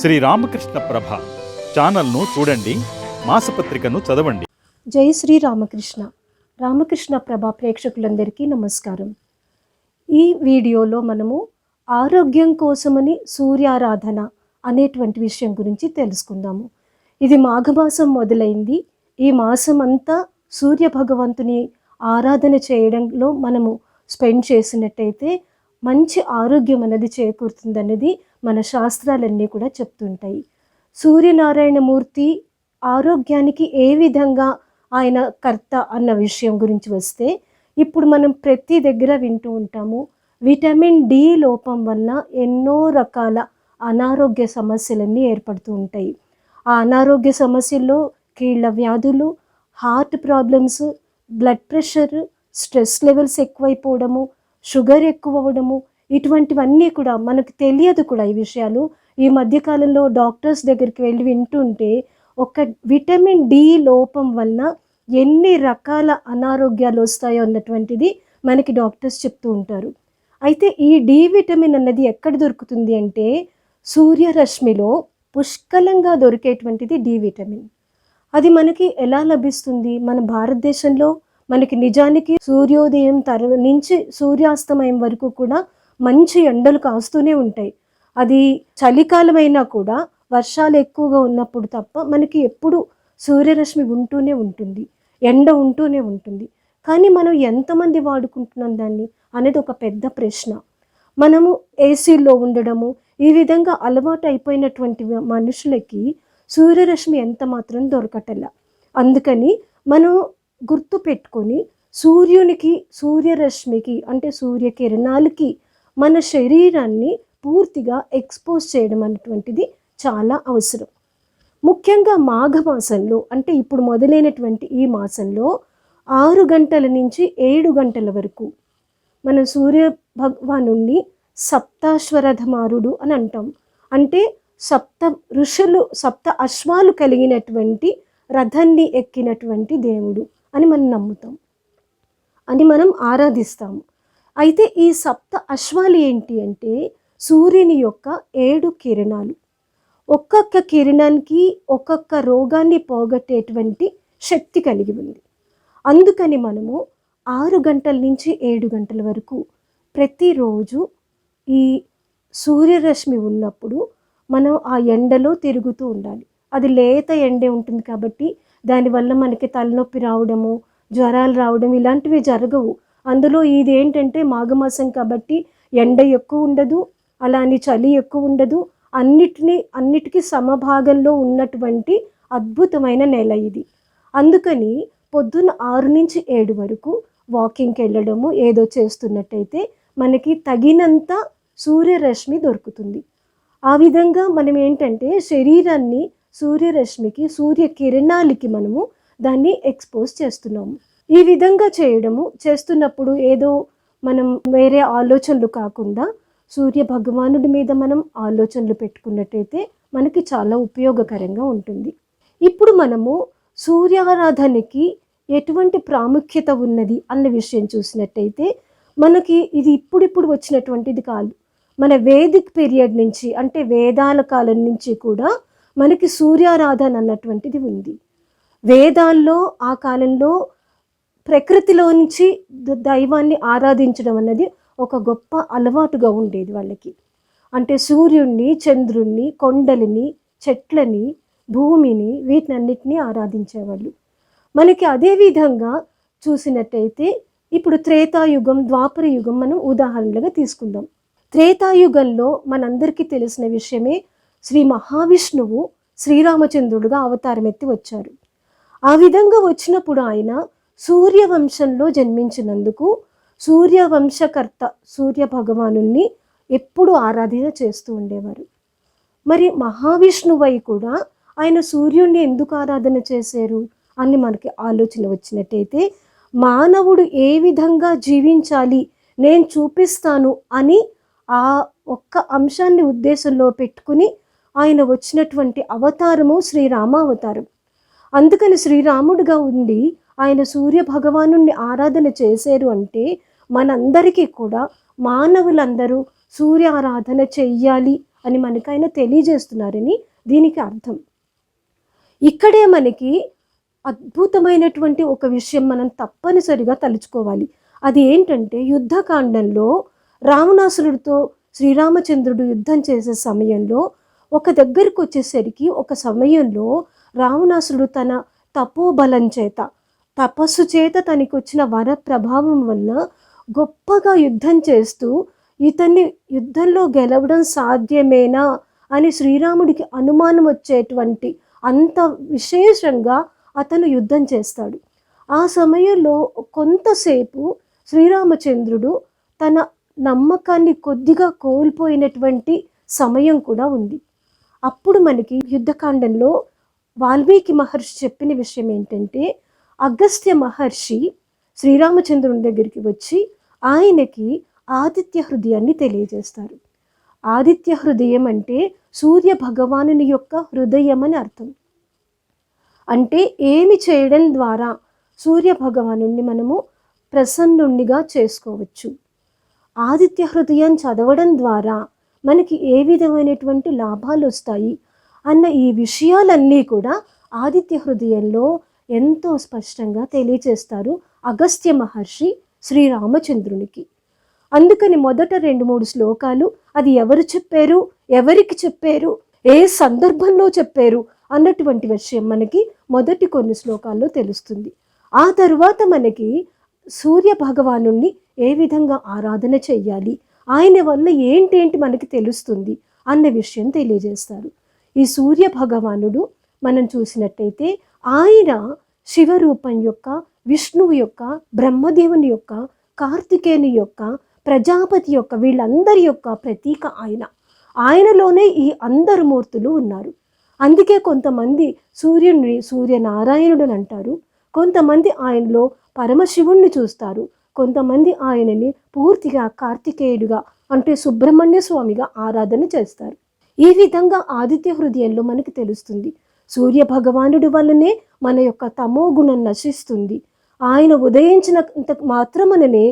శ్రీ రామకృష్ణ ప్రభ ఛానల్ను చూడండి మాసపత్రికను చదవండి. జై శ్రీ రామకృష్ణ. రామకృష్ణ ప్రభ ప్రేక్షకులందరికీ నమస్కారం. ఈ వీడియోలో మనము ఆరోగ్యం కోసమని సూర్యారాధన అనేటువంటి విషయం గురించి తెలుసుకుందాము. ఇది మాఘమాసం మొదలైంది. ఈ మాసం అంతా సూర్య భగవంతుని ఆరాధన చేయడంలో మనము స్పెండ్ చేసినట్టయితే మంచి ఆరోగ్యం అనేది చేకూరుతుందనేది మన శాస్త్రాలన్నీ కూడా చెప్తుంటాయి. సూర్యనారాయణమూర్తి ఆరోగ్యానికి ఏ విధంగా ఆయన కర్త అన్న విషయం గురించి వస్తే ఇప్పుడు మనం ప్రతి దగ్గర వింటూ ఉంటాము విటమిన్ డి లోపం వల్ల ఎన్నో రకాల అనారోగ్య సమస్యలన్నీ ఏర్పడుతూ ఉంటాయి. ఆ అనారోగ్య సమస్యల్లో కీళ్ళ వ్యాధులు heart problems blood pressure stress levels ఎక్కువైపోవడము sugar ఎక్కువ అవ్వడము ఇటువంటివన్నీ కూడా మనకు తెలియదు కూడా ఈ విషయాలు. ఈ మధ్యకాలంలో డాక్టర్స్ దగ్గరికి వెళ్ళి వింటుంటే ఒక విటమిన్ డి లోపం వలన ఎన్ని రకాల అనారోగ్యాలు వస్తాయో అన్నటువంటిది మనకి డాక్టర్స్ చెప్తూ ఉంటారు. అయితే ఈ డి విటమిన్ అన్నది ఎక్కడ దొరుకుతుంది అంటే సూర్యరశ్మిలో పుష్కలంగా దొరికేటువంటిది డి విటమిన్. అది మనకి ఎలా లభిస్తుంది? మన భారతదేశంలో మనకి నిజానికి సూర్యోదయం తర నుంచి సూర్యాస్తమయం వరకు కూడా మంచి ఎండలు కాస్తూనే ఉంటాయి. అది చలికాలమైనా కూడా వర్షాలు ఎక్కువగా ఉన్నప్పుడు తప్ప మనకి ఎప్పుడు సూర్యరశ్మి ఉంటూనే ఉంటుంది. ఎండ ఉంటూనే ఉంటుంది. కానీ మనం ఎంతమంది వాడుకుంటున్నాం దాన్ని అనేది ఒక పెద్ద ప్రశ్న. మనము ఏసీలో ఉండడము ఈ విధంగా అలవాటు అయిపోయినటువంటి మనుషులకి సూర్యరశ్మి ఎంత మాత్రం దొరకటల్లా అందుకని మనం గుర్తు పెట్టుకొని సూర్యునికి సూర్యరశ్మికి అంటే సూర్యకిరణాలకి మన శరీరాన్ని పూర్తిగా ఎక్స్పోజ్ చేయడం అనేటువంటిది చాలా అవసరం. ముఖ్యంగా మాఘమాసంలో అంటే ఇప్పుడు మొదలైనటువంటి ఈ మాసంలో ఆరు గంటల నుంచి ఏడు గంటల వరకు మన సూర్య భగవాను సప్తాశ్వరథమారుడు అని అంటాం. అంటే సప్త ఋషులు సప్త అశ్వాలు కలిగినటువంటి రథాన్ని ఎక్కినటువంటి దేవుడు అని మనం నమ్ముతాం. అని మనం ఆరాధిస్తాము. అయితే ఈ సప్త అశ్వాలు ఏంటి అంటే సూర్యుని యొక్క ఏడు కిరణాలు. ఒక్కొక్క కిరణానికి ఒక్కొక్క రోగాన్ని పోగొట్టేటువంటి శక్తి కలిగి ఉంది. అందుకని మనము ఆరు గంటల నుంచి ఏడు గంటల వరకు ప్రతిరోజు ఈ సూర్యరశ్మి ఉన్నప్పుడు మనం ఆ ఎండలో తిరుగుతూ ఉండాలి. అది లేత ఎండే ఉంటుంది కాబట్టి దానివల్ల మనకి తలనొప్పి రావడము జ్వరాలు రావడం ఇలాంటివి జరగవు. అందులో ఇది ఏంటంటే మాఘమాసం కాబట్టి ఎండ ఎక్కువ ఉండదు అలానే చలి ఎక్కువ ఉండదు. అన్నిటినీ అన్నిటికీ సమభాగంలో ఉన్నటువంటి అద్భుతమైన నెల ఇది. అందుకని పొద్దున్న ఆరు నుంచి ఏడు వరకు వాకింగ్కి వెళ్ళడము ఏదో చేస్తున్నట్టయితే మనకి తగినంత సూర్యరశ్మి దొరుకుతుంది. ఆ విధంగా మనం ఏంటంటే శరీరాన్ని సూర్యరశ్మికి సూర్యకిరణాలకి మనము దాన్ని ఎక్స్పోజ్ చేస్తున్నాము. ఈ విధంగా చేయడము చేస్తున్నప్పుడు ఏదో మనం వేరే ఆలోచనలు కాకుండా సూర్య భగవానుడి మీద మనం ఆలోచనలు పెట్టుకున్నట్టయితే మనకి చాలా ఉపయోగకరంగా ఉంటుంది. ఇప్పుడు మనము సూర్యారాధనకి ఎటువంటి ప్రాముఖ్యత ఉన్నది అన్న విషయం చూసినట్టయితే మనకి ఇది ఇప్పుడిప్పుడు వచ్చినటువంటిది కాదు. మన వేదిక్ పీరియడ్ నుంచి అంటే వేదాల కాలం నుంచి కూడా మనకి సూర్యారాధన అన్నటువంటిది ఉంది. వేదాల్లో ఆ కాలంలో ప్రకృతిలో నుంచి ద- దైవాన్ని ఆరాధించడం అన్నది ఒక గొప్ప అలవాటుగా ఉండేది వాళ్ళకి. అంటే సూర్యుణ్ణి చంద్రుణ్ణి కొండలని చెట్లని భూమిని వీటినన్నిటినీ ఆరాధించేవాళ్ళు. మనకి అదే విధంగా చూసినట్టయితే ఇప్పుడు త్రేతాయుగం ద్వాపర యుగం మనం ఉదాహరణలుగా తీసుకుందాం. త్రేతాయుగంలో మనందరికీ తెలిసిన విషయమే శ్రీ మహావిష్ణువు శ్రీరామచంద్రుడుగా అవతారం ఎత్తి వచ్చారు. ఆ విధంగా వచ్చినప్పుడు ఆయన సూర్యవంశంలో జన్మించినందుకు సూర్యవంశకర్త సూర్య భగవానుణ్ణి ఎప్పుడు ఆరాధన చేస్తూ ఉండేవారు. మరి మహావిష్ణువై కూడా ఆయన సూర్యుణ్ణి ఎందుకు ఆరాధన చేశారు అని మనకి ఆలోచన వచ్చినట్టయితే మానవుడు ఏ విధంగా జీవించాలి నేను చూపిస్తాను అని ఆ ఒక్క అంశాన్ని ఉద్దేశంలో పెట్టుకుని ఆయన వచ్చినటువంటి అవతారము శ్రీరామ అవతారం అందుకని శ్రీరాముడుగా ఉండి ఆయన సూర్య భగవాను ఆరాధన చేశారు అంటే మనందరికీ కూడా మానవులందరూ సూర్య ఆరాధన చెయ్యాలి అని మనకు ఆయన తెలియజేస్తున్నారని దీనికి అర్థం. ఇక్కడే మనకి అద్భుతమైనటువంటి ఒక విషయం మనం తప్పనిసరిగా తలుచుకోవాలి. అది ఏంటంటే యుద్ధకాండంలో రావణాసురుడితో శ్రీరామచంద్రుడు యుద్ధం చేసే సమయంలో ఒక దగ్గరికి వచ్చేసరికి ఒక సమయంలో రావణాసురుడు తన తపోబలం చేత తపస్సు చేత తనకొచ్చిన వర ప్రభావం వల్ల గొప్పగా యుద్ధం చేస్తూ ఇతన్ని యుద్ధంలో గెలవడం సాధ్యమేనా అని శ్రీరాముడికి అనుమానం వచ్చేటువంటి అంత విశేషంగా అతను యుద్ధం చేస్తాడు. ఆ సమయంలో కొంతసేపు శ్రీరామచంద్రుడు తన నమ్మకాన్ని కొద్దిగా కోల్పోయినటువంటి సమయం కూడా ఉంది. అప్పుడు మనకి యుద్ధకాండంలో వాల్మీకి మహర్షి చెప్పిన విషయం ఏంటంటే అగస్త్య మహర్షి శ్రీరామచంద్రుని దగ్గరికి వచ్చి ఆయనకి ఆదిత్య హృదయాన్ని తెలియజేస్తారు. ఆదిత్య హృదయం అంటే సూర్య భగవానుని యొక్క హృదయం అని అర్థం. అంటే ఏమి చేయడం ద్వారా సూర్య భగవాను మనము ప్రసన్నుణ్ణిగా చేసుకోవచ్చు. ఆదిత్య హృదయం చదవడం ద్వారా మనకి ఏ విధమైనటువంటి లాభాలు వస్తాయి అన్న ఈ విషయాలన్నీ కూడా ఆదిత్య హృదయంలో ఎంతో స్పష్టంగా తెలియచేస్తారు అగస్త్య మహర్షి శ్రీరామచంద్రునికి. అందుకని మొదట రెండు మూడు శ్లోకాలు అది ఎవరు చెప్పారు ఎవరికి చెప్పారు ఏ సందర్భంలో చెప్పారు అన్నటువంటి విషయం మనకి మొదటి కొన్ని శ్లోకాల్లో తెలుస్తుంది. ఆ తరువాత మనకి సూర్య భగవాను ఏ విధంగా ఆరాధన చెయ్యాలి ఆయన వల్ల ఏంటేంటి మనకి తెలుస్తుంది అన్న విషయం తెలియజేస్తారు. ఈ సూర్య భగవానుడు మనం చూసినట్టయితే ఆయన శివరూపం యొక్క విష్ణువు యొక్క బ్రహ్మదేవుని యొక్క కార్తికేయుని యొక్క ప్రజాపతి యొక్క వీళ్ళందరి యొక్క ప్రతీక ఆయన. ఆయనలోనే ఈ అందరు మూర్తులు ఉన్నారు. అందుకే కొంతమంది సూర్యుని సూర్యనారాయణుడు అంటారు. కొంతమంది ఆయనలో పరమశివుణ్ణి చూస్తారు. కొంతమంది ఆయనని పూర్తిగా కార్తికేయుడుగా అంటే సుబ్రహ్మణ్య స్వామిగా ఆరాధన చేస్తారు. ఈ విధంగా ఆదిత్య హృదయంలో మనకి తెలుస్తుంది. సూర్యభగవానుడి వల్లనే మన యొక్క తమో గుణం నశిస్తుంది. ఆయన ఉదయించినంత మాత్రమననే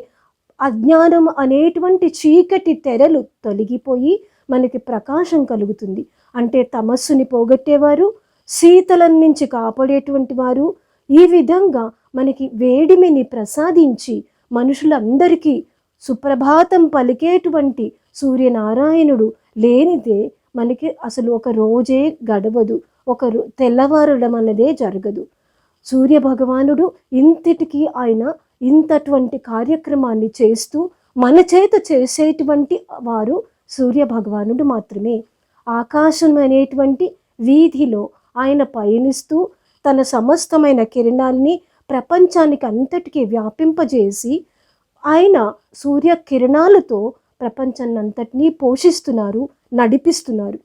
అజ్ఞానం అనేటువంటి చీకటి తెరలు తొలగిపోయి మనకి ప్రకాశం కలుగుతుంది. అంటే తమస్సుని పోగొట్టేవారు శీతలం నుంచి కాపాడేటువంటి వారు ఈ విధంగా మనకి వేడిమిని ప్రసాదించి మనుషులందరికీ సుప్రభాతం పలికేటువంటి సూర్యనారాయణుడు లేనిదే మనకి అసలు ఒక రోజే గడవదు. ఒకరు రో- తెల్లవారడం అన్నదే జరగదు. సూర్య భగవానుడు ఇంతటికి ఆయన ఇంతటువంటి కార్యక్రమాన్ని చేస్తూ మన చేత చేసేటువంటి వారు సూర్య భగవానుడు మాత్రమే. ఆకాశం అనేటువంటి వీధిలో ఆయన పయనిస్తూ తన సమస్తమైన కిరణాల్ని ప్రపంచానికి అంతటికీ వ్యాపింపజేసి ఆయన సూర్య కిరణాలతో ప్రపంచాన్ని పోషిస్తున్నారు నడిపిస్తున్నారు.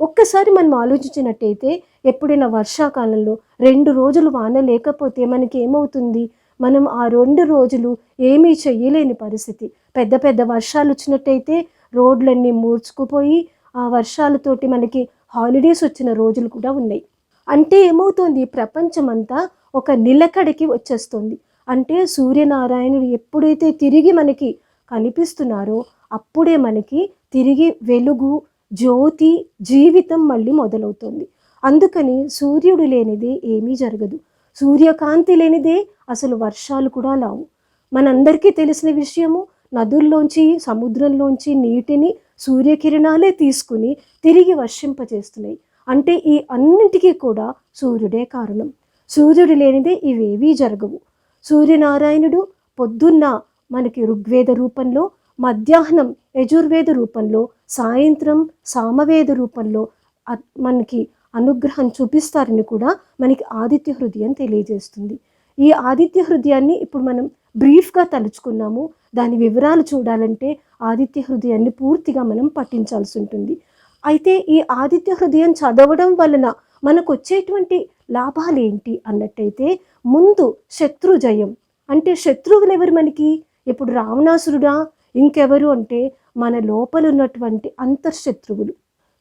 ఒక్కసారి మనం ఆలోచించినట్టయితే ఎప్పుడైనా వర్షాకాలంలో రెండు రోజులు వాన లేకపోతే మనకి ఏమవుతుంది? మనం ఆ రెండు రోజులు ఏమీ చేయలేని పరిస్థితి. పెద్ద పెద్ద వర్షాలు వచ్చినట్టయితే రోడ్లన్నీ మూర్చుకుపోయి ఆ వర్షాలతోటి మనకి హాలిడేస్ వచ్చిన రోజులు కూడా ఉన్నాయి. అంటే ఏమవుతుంది? ప్రపంచమంతా ఒక నిలకడికి వచ్చేస్తుంది. అంటే సూర్యనారాయణుడు ఎప్పుడైతే తిరిగి మనకి కనిపిస్తున్నారో అప్పుడే మనకి తిరిగి వెలుగు జ్యోతి జీవితం మళ్ళీ మొదలవుతుంది. అందుకని సూర్యుడు లేనిదే ఏమీ జరగదు. సూర్యకాంతి లేనిదే అసలు వర్షాలు కూడా లావు మనందరికీ తెలిసిన విషయము నదుల్లోంచి సముద్రంలోంచి నీటిని సూర్యకిరణాలే తీసుకుని తిరిగి వర్షింపజేస్తున్నాయి. అంటే ఈ అన్నింటికీ కూడా సూర్యుడే కారణం. సూర్యుడు లేనిదే ఇవేవీ జరగవు. సూర్యనారాయణుడు పొద్దున్న మనకి ఋగ్వేద రూపంలో మధ్యాహ్నం యజుర్వేద రూపంలో సాయంత్రం సామవేద రూపంలో అ- మనకి అనుగ్రహం చూపిస్తారని కూడా మనకి ఆదిత్య హృదయం తెలియజేస్తుంది. ఈ ఆదిత్య హృదయాన్ని ఇప్పుడు మనం బ్రీఫ్గా తలుచుకున్నాము. దాని వివరాలు చూడాలంటే ఆదిత్య హృదయాన్ని పూర్తిగా మనం పఠించాల్సి ఉంటుంది. అయితే ఈ ఆదిత్య హృదయం చదవడం వలన మనకు వచ్చేటువంటి లాభాలు ఏంటి అన్నట్టయితే ముందు శత్రు జయం. అంటే శత్రువులు ఎవరు మనకి? ఇప్పుడు రావణాసురుడా ఇంకెవరు అంటే మన లోపల ఉన్నటువంటి అంతర్శత్రువులు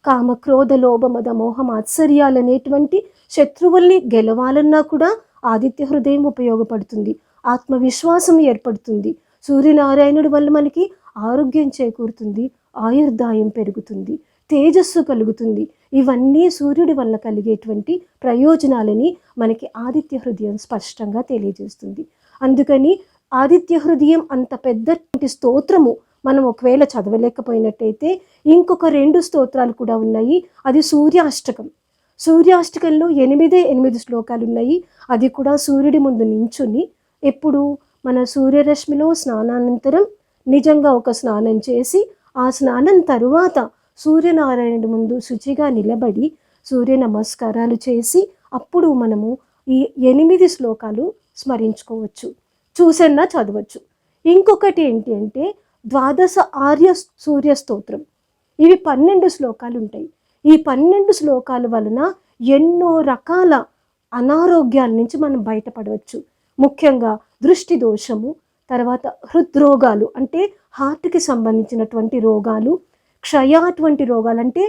కామ క్రోధ లోభ మద మోహ మాత్సర్యాలు అనేటువంటి శత్రువుల్ని గెలవాలన్నా కూడా ఆదిత్య హృదయం ఉపయోగపడుతుంది. ఆత్మవిశ్వాసం ఏర్పడుతుంది. సూర్యనారాయణుడి వల్ల మనకి ఆరోగ్యం చేకూరుతుంది. ఆయుర్దాయం పెరుగుతుంది. తేజస్సు కలుగుతుంది. ఇవన్నీ సూర్యుడి వల్ల కలిగేటువంటి ప్రయోజనాలని మనకి ఆదిత్య హృదయం స్పష్టంగా తెలియజేస్తుంది. అందుకని ఆదిత్య హృదయం అంత పెద్ద స్తోత్రము మనం ఒకవేళ చదవలేకపోయినట్టయితే ఇంకొక రెండు స్తోత్రాలు కూడా ఉన్నాయి. అది సూర్యాష్టకం. సూర్యాష్టకంలో ఎనిమిదే ఎనిమిది శ్లోకాలు ఉన్నాయి అది కూడా సూర్యుడి ముందు నించుని ఎప్పుడు మన సూర్యరశ్మిలో స్నానానంతరం నిజంగా ఒక స్నానం చేసి ఆ స్నానం తరువాత సూర్యనారాయణుడి ముందు శుచిగా నిలబడి సూర్య నమస్కారాలు చేసి అప్పుడు మనము ఈ ఎనిమిది శ్లోకాలు స్మరించుకోవచ్చు. చూసన్నా చదవచ్చు. ఇంకొకటి ఏంటి అంటే ద్వాదశ ఆర్య సూర్య స్తోత్రం. ఇవి పన్నెండు శ్లోకాలు ఉంటాయి ఈ పన్నెండు శ్లోకాల వలన ఎన్నో రకాల అనారోగ్యాల నుంచి మనం బయటపడవచ్చు. ముఖ్యంగా దృష్టి దోషము తర్వాత హృద్రోగాలు అంటే హార్ట్కి సంబంధించినటువంటి రోగాలు క్షయ అటువంటి రోగాలు అంటే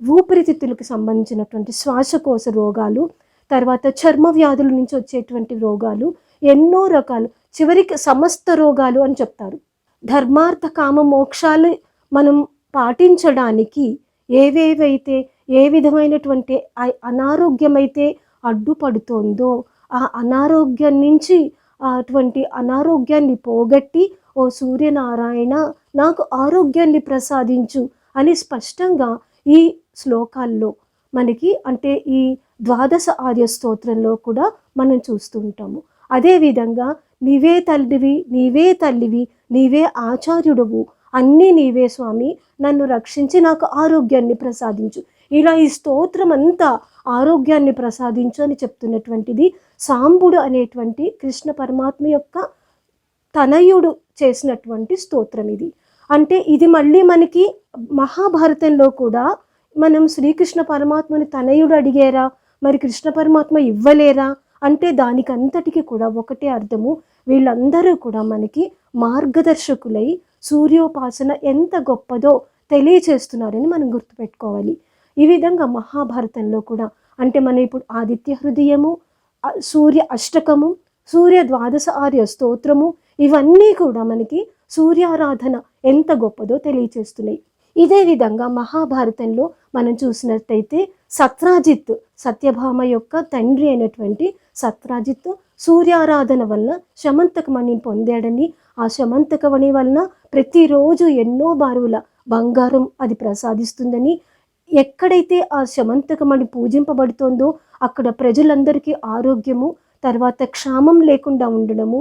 ఊపిరితిత్తులకు సంబంధించినటువంటి శ్వాసకోశ రోగాలు తర్వాత చర్మ వ్యాధుల నుంచి వచ్చేటువంటి రోగాలు ఎన్నో రకాలు. చివరికి సమస్త రోగాలు అని చెప్తారు. ధర్మార్థ కామ మోక్షాలు మనం పాటించడానికి ఏవేవైతే ఏ విధమైనటువంటి అనారోగ్యమైతే అడ్డుపడుతోందో ఆ అనారోగ్యం నుంచి అటువంటి అనారోగ్యాన్ని పోగొట్టి ఓ సూర్యనారాయణ నాకు ఆరోగ్యాన్ని ప్రసాదించు అని స్పష్టంగా ఈ శ్లోకాల్లో మనకి అంటే ఈ ద్వాదశ ఆర్య స్తోత్రంలో కూడా మనం చూస్తుంటాము. అదేవిధంగా నీవే తల్లివి నీవే తల్లివి నీవే ఆచార్యుడవు. అన్నీ నీవే స్వామి. నన్ను రక్షించి నాకు ఆరోగ్యాన్ని ప్రసాదించు. ఇలా ఈ స్తోత్రం అంతా ఆరోగ్యాన్ని ప్రసాదించు అని చెప్తున్నటువంటిది సాంబుడు అనేటువంటి కృష్ణ పరమాత్మ యొక్క తనయుడు చేసినటువంటి స్తోత్రం ఇది. అంటే ఇది మళ్ళీ మనకి మహాభారతంలో కూడా మనం శ్రీకృష్ణ పరమాత్మని తనయుడు అడిగారా? మరి కృష్ణ పరమాత్మ ఇవ్వలేరా? అంటే దానికంతటికి కూడా ఒకటే అర్థము. వీళ్ళందరూ కూడా మనకి మార్గదర్శకులై సూర్యోపాసన ఎంత గొప్పదో తెలియచేస్తున్నారని మనం గుర్తుపెట్టుకోవాలి. ఈ విధంగా మహాభారతంలో కూడా అంటే మనం ఇప్పుడు ఆదిత్య హృదయము సూర్య అష్టకము సూర్య ద్వాదశ ఆర్య స్తోత్రము ఇవన్నీ కూడా మనకి సూర్యారాధన ఎంత గొప్పదో తెలియచేస్తున్నాయి. ఇదే విధంగా మహాభారతంలో మనం చూసినట్టయితే సత్రాజిత్ సత్యభామ యొక్క తండ్రి అయినటువంటి సత్రాజిత్ సూర్యారాధన వల్ల శమంతకమణిని పొందాడని ఆ శమంతకమణి వలన ప్రతిరోజు ఎన్నో బారుల బంగారం అది ప్రసాదిస్తుందని ఎక్కడైతే ఆ శమంతకమణి పూజింపబడుతోందో అక్కడ ప్రజలందరికీ ఆరోగ్యము తర్వాత క్షామం లేకుండా ఉండడము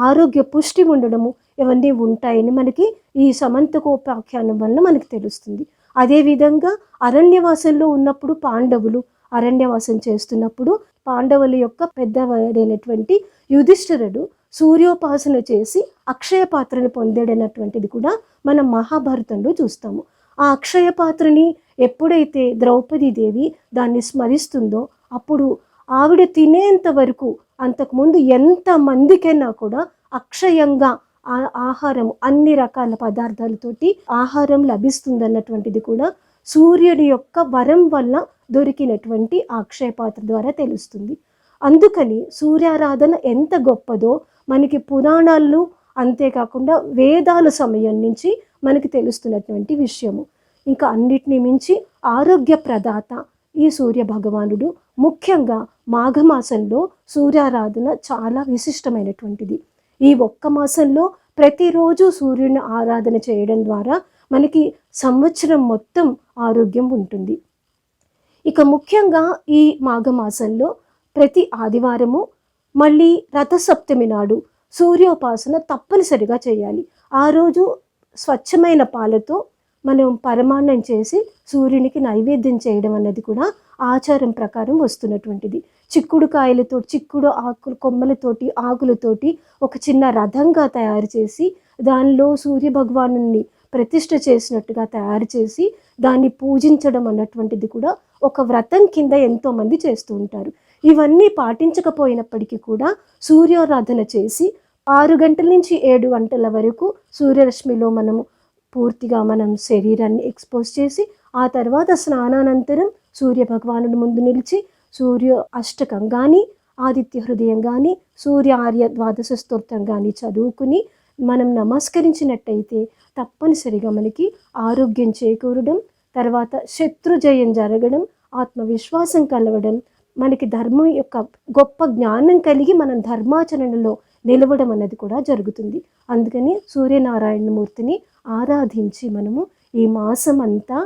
ఆరోగ్య పుష్టి ఉండడము ఇవన్నీ ఉంటాయని మనకి ఈ సమంతకోపాఖ్యానం వలన మనకి తెలుస్తుంది. అదేవిధంగా అరణ్యవాసంలో ఉన్నప్పుడు పాండవులు అరణ్యవాసం చేస్తున్నప్పుడు పాండవుల యొక్క పెద్దవాడైనటువంటి యుధిష్ఠిరుడు సూర్యోపాసన చేసి అక్షయ పాత్రను పొందాడన్నటువంటిది కూడా మనం మహాభారతంలో చూస్తాము. ఆ అక్షయ పాత్రని ఎప్పుడైతే ద్రౌపది దేవి దాన్ని స్మరిస్తుందో అప్పుడు ఆవిడ తినేంత వరకు అంతకుముందు ఎంత మందికైనా కూడా అక్షయంగా ఆ ఆహారం అన్ని రకాల పదార్థాలతోటి ఆహారం లభిస్తుందన్నటువంటిది కూడా సూర్యుడి యొక్క వరం వల్ల దొరికినటువంటి అక్షయ పాత్ర ద్వారా తెలుస్తుంది. అందుకని సూర్యారాధన ఎంత గొప్పదో మనకి పురాణాలు అంతేకాకుండా వేదాల సమయం నుంచి మనకి తెలుస్తున్నటువంటి విషయము. ఇంకా అన్నిటినీ మించి ఆరోగ్య ప్రదాత ఈ సూర్య భగవానుడు ముఖ్యంగా మాఘమాసంలో సూర్యారాధన చాలా విశిష్టమైనటువంటిది. ఈ ఒక్క మాసంలో ప్రతిరోజు సూర్యుని ఆరాధన చేయడం ద్వారా మనకి సంవత్సరం మొత్తం ఆరోగ్యం ఉంటుంది. ఇక ముఖ్యంగా ఈ మాఘమాసంలో ప్రతి ఆదివారము మళ్ళీ రథసప్తమి నాడు సూర్యోపాసన తప్పనిసరిగా చేయాలి. ఆ రోజు స్వచ్ఛమైన పాలతో మనం పరమాన్నం చేసి సూర్యునికి నైవేద్యం చేయడం అన్నది కూడా ఆచారం ప్రకారం వస్తున్నటువంటిది. చిక్కుడు కాయలతో చిక్కుడు ఆకులు కొమ్మలతోటి ఆకులతోటి ఒక చిన్న రథంగా తయారు చేసి దానిలో సూర్య భగవాను ప్రతిష్ట చేసినట్టుగా తయారు చేసి దాన్ని పూజించడం అన్నటువంటిది కూడా ఒక వ్రతం కింద ఎంతోమంది చేస్తూ ఉంటారు. ఇవన్నీ పాటించకపోయినప్పటికీ కూడా సూర్యారాధన చేసి ఆరు గంటల నుంచి ఏడు గంటల వరకు సూర్యరశ్మిలో మనము పూర్తిగా మనం శరీరాన్ని ఎక్స్పోజ్ చేసి ఆ తర్వాత స్నానానంతరం సూర్య భగవానుడి ముందు నిలిచి సూర్య అష్టకం కానీ ఆదిత్య హృదయం కానీ సూర్య ఆర్య ద్వాదశ స్తోత్రం కానీ చదువుకుని మనం నమస్కరించినట్టయితే తప్పనిసరిగా మనకి ఆరోగ్యం చేకూరడం తర్వాత శత్రు జయం జరగడం ఆత్మవిశ్వాసం కలవడం మనకి ధర్మం యొక్క గొప్ప జ్ఞానం కలిగి మనం ధర్మాచరణలో నిలవడం అన్నది కూడా జరుగుతుంది. అందుకని సూర్యనారాయణమూర్తిని ఆరాధించి మనము ఈ మాసం అంతా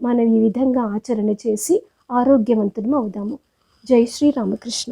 మనం ఈ విధంగా ఆచరణ చేసి ఆరోగ్యవంతులం అవుదాము. జై శ్రీ రామకృష్ణ.